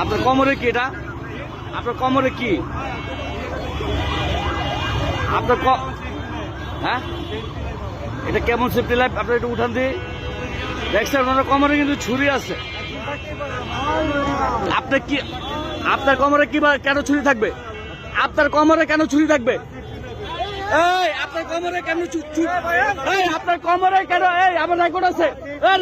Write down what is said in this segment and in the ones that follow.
আপনার কোমরে কি এটা? আপনার কোমরে কি? আপনার হ্যাঁ? এটা কেমন সেফটি লাইফ আপনার একটু উঠান দিয়ে দেখছেন ওনার কোমরে কিন্তু ছুরি আছে। আপনার কি আপনার কোমরে কি কেন ছুরি থাকবে? আপনার কোমরে কেন ছুরি থাকবে? আপনার কোমরে কেন আপনার কোমরে কেন আমার রেকর্ড আছে।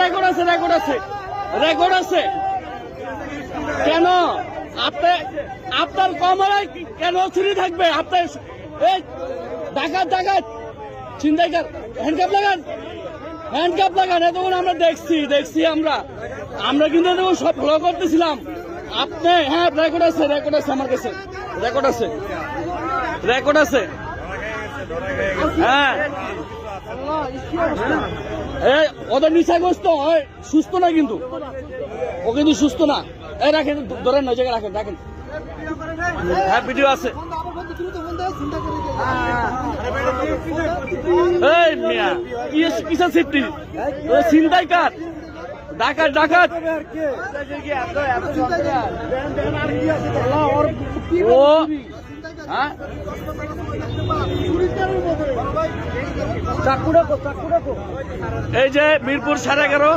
রেকর্ড আছে রেকর্ড আছে। রেকর্ড আছে। কেন? আপনার আপনার কোমরে কেন ছুরি থাকবে? আপনার এই ডাকাত ডাকাত। চিন্তাইকার হ্যান্ডকাপ লাগান। হ্যান্ডকাপ লাগান। এতক্ষণ আমরা দেখছি দেখছি আমরা। আমরা কিন্তু এতক্ষণ সব ফলো করতেছিলাম। আপনি হ্যাঁ রেকর্ড আছে রেকর্ড আছে আমার কাছে। রেকর্ড আছে। রেকর্ড আছে। হ্যাঁ। ওদের নিশাগ্রস্ত। হয় সুস্থ না কিন্তু। ও কিন্তু সুস্থ না। এই রাখেন, ধরেন ওই রাখেন রাখেন। হ্যাঁ ভিডিও আছে। এই মিয়া কিসের সেফটি চিন্তাই কার? ডাকাত ডাকাত। ও হ্যাঁ? এই যে মিরপুর সাড়ে এগারো।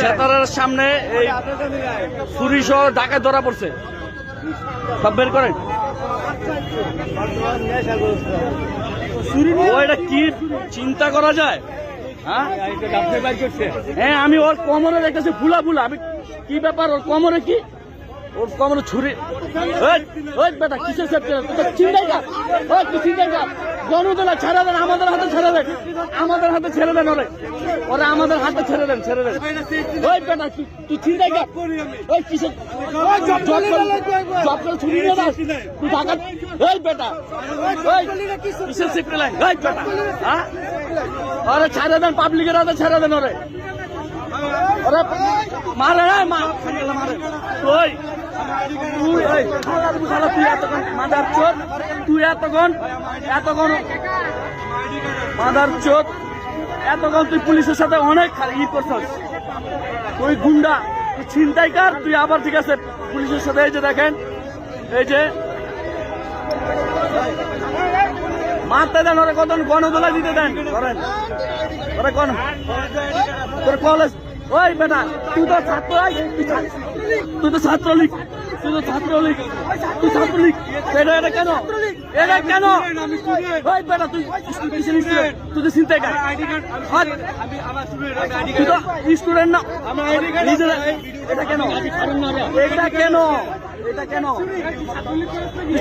সেতারের সামনে এই ছুরি সহ ডাকাত ধরা পড়ছে। সব বের করেন। এটা কি চিন্তা করা যায়? হ্যাঁ? হ্যাঁ আমি ওর কোমরে দেখতেছি, ফুলা ফুলা। আমি কি ব্যাপার, ওর কোমরে কি? ওর কোমরে ছুরি। বেটা চিন্তাই চিন্তাই গণতলা ছেড়ে দেন আমাদের হাতে ছেড়ে দেন। আমাদের হাতে ছেড়ে দেন ওরে। ওরে আমাদের হাতে ছেড়ে দেন ছেড়ে দেন। ওই বেটা তুই- তুই চিন্তাই কার ওই কিসে জব করে নিয়ে যাস। তুই ডাকাত ওই বেটা ওই কিসের সেফটি লাইন ওই বেটা হ্যাঁ ওরে ছেড়ে দেন পাবলিকের হাতে ছেড়ে দেন ওরে। ওরে মারে ওই। তুই ওই শালা মাদার তুই এতক্ষণ তুই পুলিশের সাথে অনেক ই করছস। তুই গুন্ডা, তুই ছিনতাইকার, তুই আবার ঠিক আছে পুলিশের সাথে এই যে দেখেন, এই যে। মারতে দেন, ওরা কত গণদোলা দিতে দেন। করেন ওরা কোন। কলেজ ওই বেটা তুই তো ছাত্র তুই তো ছাত্রলীগ। তুই তো ছাত্রলীগ। তুই ছাত্রলীগ। এটা এটা কেন? এটা কেন? ওই বেটা তুই? তুই তো চিন্তাই কার হাত। তুই তো স্টুডেন্ট না। এটা কেন? এটা কেন? এটা কেন?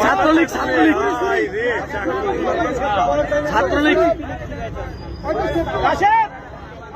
ছাত্রলীগ ছাত্রলীগ ছাত্রলীগ।